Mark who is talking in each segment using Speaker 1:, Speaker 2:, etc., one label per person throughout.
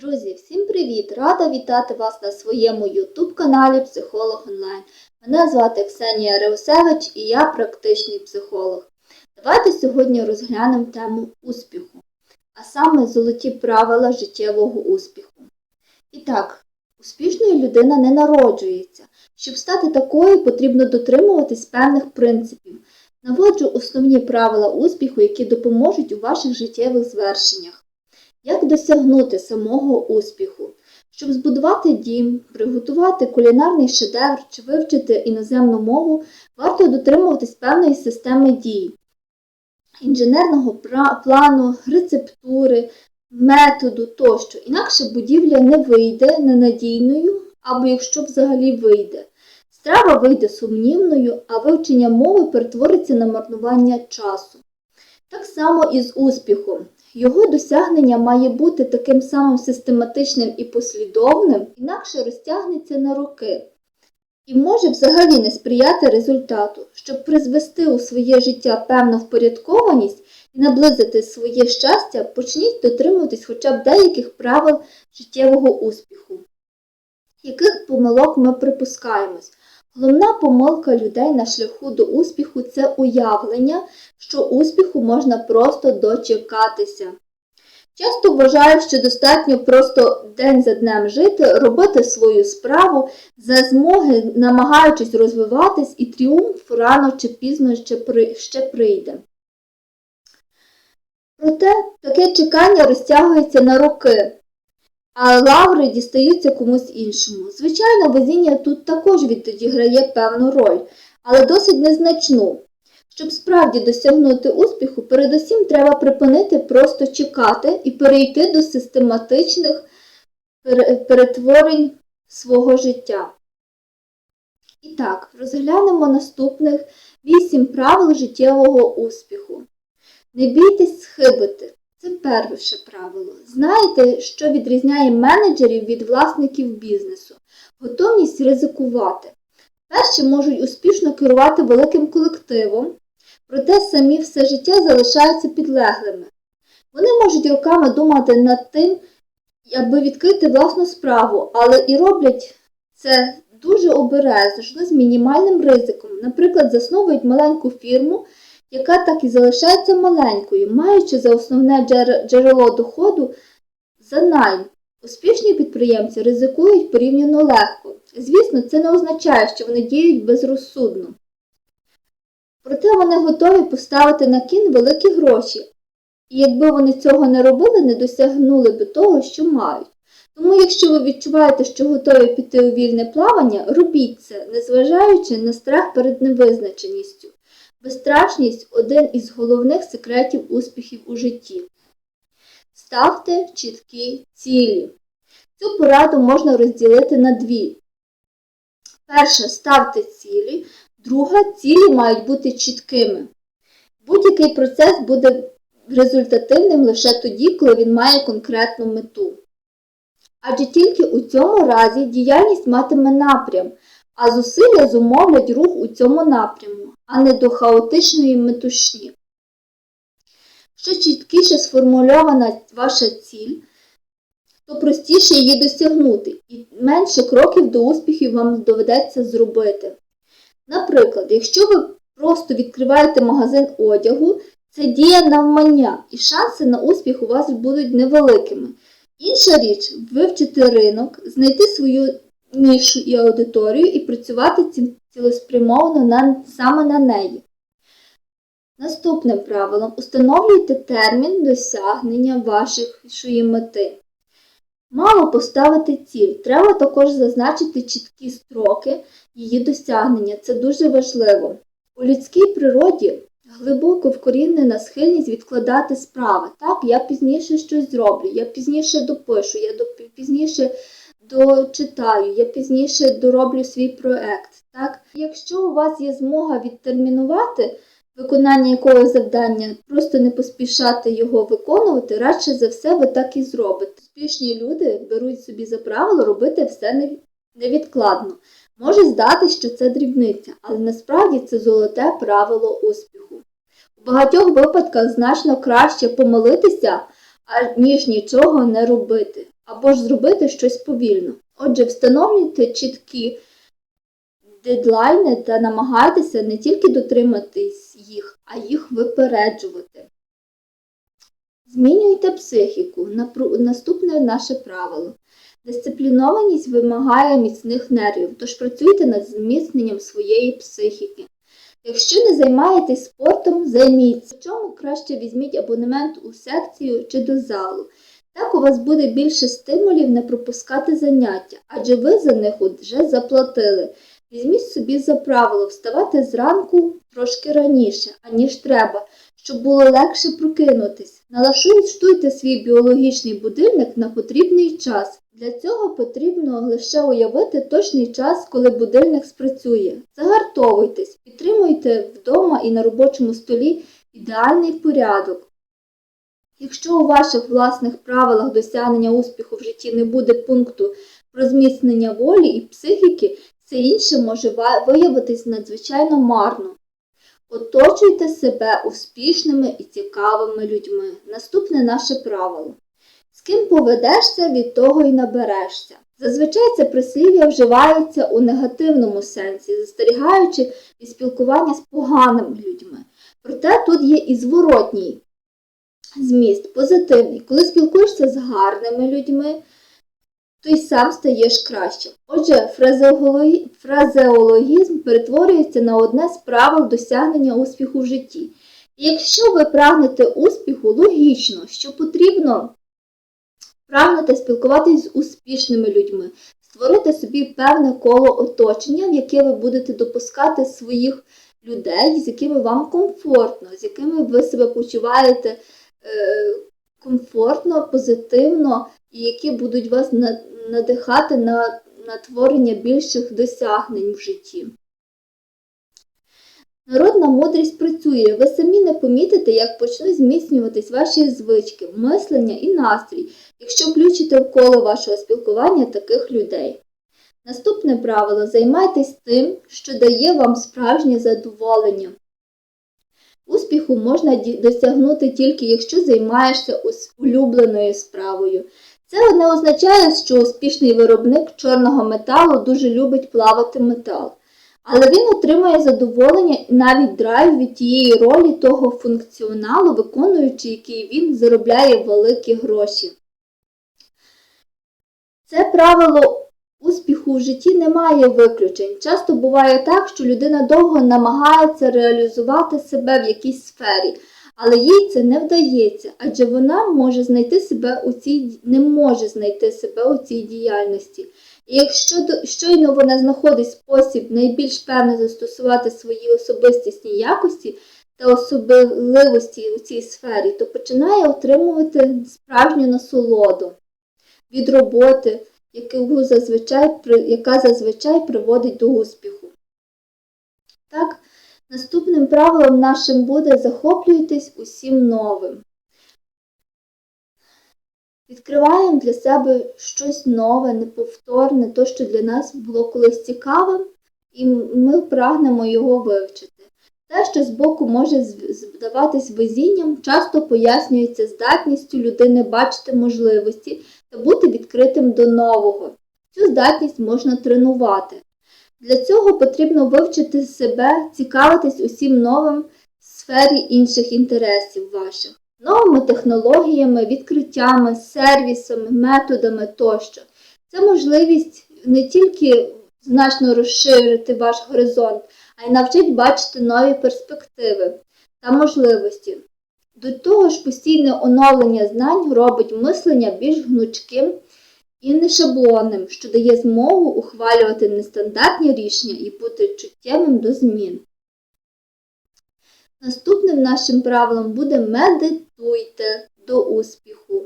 Speaker 1: Друзі, всім привіт! Рада вітати вас на своєму YouTube каналі Психолог Онлайн. Мене звати Ксенія Реусевич і я практичний психолог. Давайте сьогодні розглянемо тему успіху, а саме золоті правила життєвого успіху. І так, успішною людина не народжується. Щоб стати такою, потрібно дотримуватись певних принципів. Наводжу основні правила успіху, які допоможуть у ваших життєвих звершеннях. Як досягнути самого успіху? Щоб збудувати дім, приготувати кулінарний шедевр чи вивчити іноземну мову, варто дотримуватись певної системи дій, інженерного плану, рецептури, методу тощо. Інакше будівля не вийде ненадійною, або якщо взагалі вийде. Страва вийде сумнівною, а вивчення мови перетвориться на марнування часу. Так само і з успіхом. Його досягнення має бути таким самим систематичним і послідовним, інакше розтягнеться на роки і може взагалі не сприяти результату. Щоб призвести у своє життя певну впорядкованість і наблизити своє щастя, почніть дотримуватись хоча б деяких правил життєвого успіху. Яких помилок ми припускаємось? Головна помилка людей на шляху до успіху це уявлення, що успіху можна просто дочекатися. Часто вважають, що достатньо просто день за днем жити, робити свою справу за змоги, намагаючись розвиватись, і тріумф рано чи пізно ще прийде. Проте таке чекання розтягується на роки, а лаври дістаються комусь іншому. Звичайно, везіння тут також відіграє певну роль, але досить незначну. Щоб справді досягнути успіху, передусім треба припинити просто чекати і перейти до систематичних перетворень свого життя. І так, розглянемо наступних 8 правил життєвого успіху. Не бійтесь схибити. Це перше правило. Знаєте, що відрізняє менеджерів від власників бізнесу? Готовність ризикувати. Перші можуть успішно керувати великим колективом, проте самі все життя залишаються підлеглими. Вони можуть роками думати над тим, аби відкрити власну справу, але і роблять це дуже обережно, з мінімальним ризиком. Наприклад, засновують маленьку фірму, яка так і залишається маленькою, маючи за основне джерело доходу за найм. Успішні підприємці ризикують порівняно легко. Звісно, це не означає, що вони діють безрозсудно. Проте вони готові поставити на кін великі гроші, і якби вони цього не робили, не досягнули би того, що мають. Тому, якщо ви відчуваєте, що готові піти у вільне плавання, робіть це, незважаючи на страх перед невизначеністю. Безстрашність один із головних секретів успіхів у житті. Ставте чіткі цілі. Цю пораду можна розділити на дві. Перше, ставте цілі, друга цілі мають бути чіткими. Будь-який процес буде результативним лише тоді, коли він має конкретну мету. Адже тільки у цьому разі діяльність матиме напрям, а зусилля зумовлять рух у цьому напряму, а не до хаотичної метушні. Що чіткіше сформульована ваша ціль, то простіше її досягнути, і менше кроків до успіхів вам доведеться зробити. Наприклад, якщо ви просто відкриваєте магазин одягу, це дія навмання, і шанси на успіх у вас будуть невеликими. Інша річ вивчити ринок, знайти свою нішу і аудиторію і працювати ці- цілеспрямовано на, саме на неї. Наступним правилом установлюйте термін досягнення вашої мети. Мало поставити ціль, треба також зазначити чіткі строки її досягнення. Це дуже важливо. У людській природі глибоко вкорінена схильність відкладати справи. Так, я пізніше щось зроблю, я пізніше допишу, я пізніше дочитаю, я пізніше дороблю свій проект. Так? Якщо у вас є змога відтермінувати виконання якогось завдання, просто не поспішати його виконувати, радше за все ви так і зробите. Успішні люди беруть собі за правило робити все невідкладно. Може здатись, що це дрібниця, але насправді це золоте правило успіху. У багатьох випадках значно краще помилитися, ніж нічого не робити. Або ж зробити щось повільно. Отже, встановлюйте чіткі дедлайни та намагайтеся не тільки дотриматись їх, а їх випереджувати. Змінюйте психіку. Наступне наше правило. Дисциплінованість вимагає міцних нервів, тож працюйте над зміцненням своєї психіки. Якщо не займаєтесь спортом, займіться. Чому краще візьміть абонемент у секцію чи до залу. Так у вас буде більше стимулів не пропускати заняття, адже ви за них вже заплатили. Візьміть собі за правило вставати зранку трошки раніше, аніж треба, щоб було легше прокинутись. Налаштуйте свій біологічний будильник на потрібний час. Для цього потрібно лише уявити точний час, коли будильник спрацює. Загартовуйтесь, підтримуйте вдома і на робочому столі ідеальний порядок. Якщо у ваших власних правилах досягнення успіху в житті не буде пункту про зміцнення волі і психіки, це інше може виявитись надзвичайно марно. Оточуйте себе успішними і цікавими людьми. Наступне наше правило. З ким поведешся, від того й наберешся. Зазвичай це прислів'я вживаються у негативному сенсі, застерігаючи від спілкування з поганими людьми. Проте тут є і зворотній зміст, позитивний. Коли спілкуєшся з гарними людьми, то й сам стаєш кращим. Отже, фразеологізм перетворюється на одне з правил досягнення успіху в житті. І якщо ви прагнете успіху, логічно, що потрібно прагнути спілкуватись з успішними людьми, створити собі певне коло оточення, в яке ви будете допускати своїх людей, з якими вам комфортно, з якими ви себе почуваєте комфортно, позитивно, і які будуть вас надихати на, на творення більших досягнень в житті. Народна мудрість працює, ви самі не помітите, як почнуть зміцнюватись ваші звички, мислення і настрій, якщо включите в коло вашого спілкування таких людей. Наступне правило займайтесь тим, що дає вам справжнє задоволення. Успіху можна досягнути тільки якщо займаєшся улюбленою справою. Це не означає, що успішний виробник чорного металу дуже любить плавати метал. Але він отримує задоволення і навіть драйв від тієї ролі того функціоналу, виконуючи який він заробляє великі гроші. Це правило успіху в житті не має виключень. Часто буває так, що людина довго намагається реалізувати себе в якійсь сфері, але їй це не вдається, адже вона може знайти себе у цій не може знайти себе у цій діяльності. І якщо щойно вона знаходить спосіб найбільш певно застосувати свої особистісні якості та особливості у цій сфері, то починає отримувати справжню насолоду від роботи, яку зазвичай, яка зазвичай приводить до успіху. Так, наступним правилом нашим буде захоплюйтесь усім новим. Відкриваємо для себе щось нове, неповторне, то, що для нас було колись цікавим, і ми прагнемо його вивчити. Те, що збоку може здаватись везінням, часто пояснюється здатністю людини бачити можливості та бути відкритим до нового. Цю здатність можна тренувати. Для цього потрібно вивчити себе, цікавитись усім новим в сфері інших інтересів ваших, новими технологіями, відкриттями, сервісами, методами тощо. Це можливість не тільки значно розширити ваш горизонт, а й навчить бачити нові перспективи та можливості. До того ж, постійне оновлення знань робить мислення більш гнучким і не шаблонним, що дає змогу ухвалювати нестандартні рішення і бути чуттєвим до змін. Наступним нашим правилом буде медитуйте до успіху.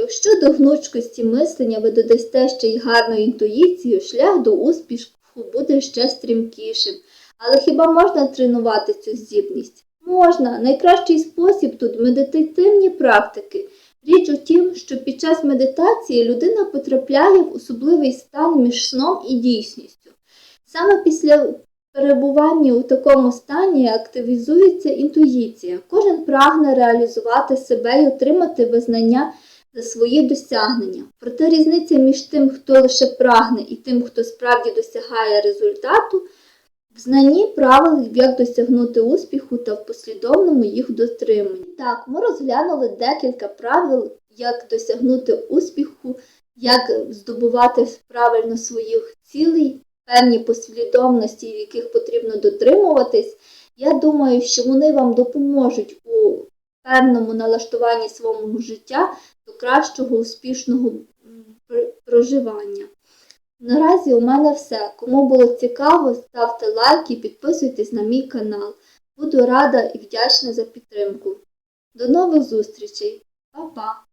Speaker 1: Якщо до гнучкості мислення ви додасте ще й гарну інтуїцію, шлях до успіху буде ще стрімкішим. Але хіба можна тренувати цю здібність? Можна. Найкращий спосіб тут медитативні практики. Річ у тім, що під час медитації людина потрапляє в особливий стан між сном і дійсністю. Саме після перебування у такому стані активізується інтуїція. Кожен прагне реалізувати себе і отримати визнання за свої досягнення. Проте різниця між тим, хто лише прагне, і тим, хто справді досягає результату, в знанні правил, як досягнути успіху та в послідовному їх дотриманні. Так, ми розглянули декілька правил, як досягнути успіху, як здобувати правильно своїх цілей, певні послідовності, яких потрібно дотримуватись. Я думаю, що вони вам допоможуть у певному налаштуванні свого життя кращого успішного проживання. Наразі у мене все. Кому було цікаво, ставте лайк і підписуйтесь на мій канал. Буду рада і вдячна за підтримку. До нових зустрічей. Па-па!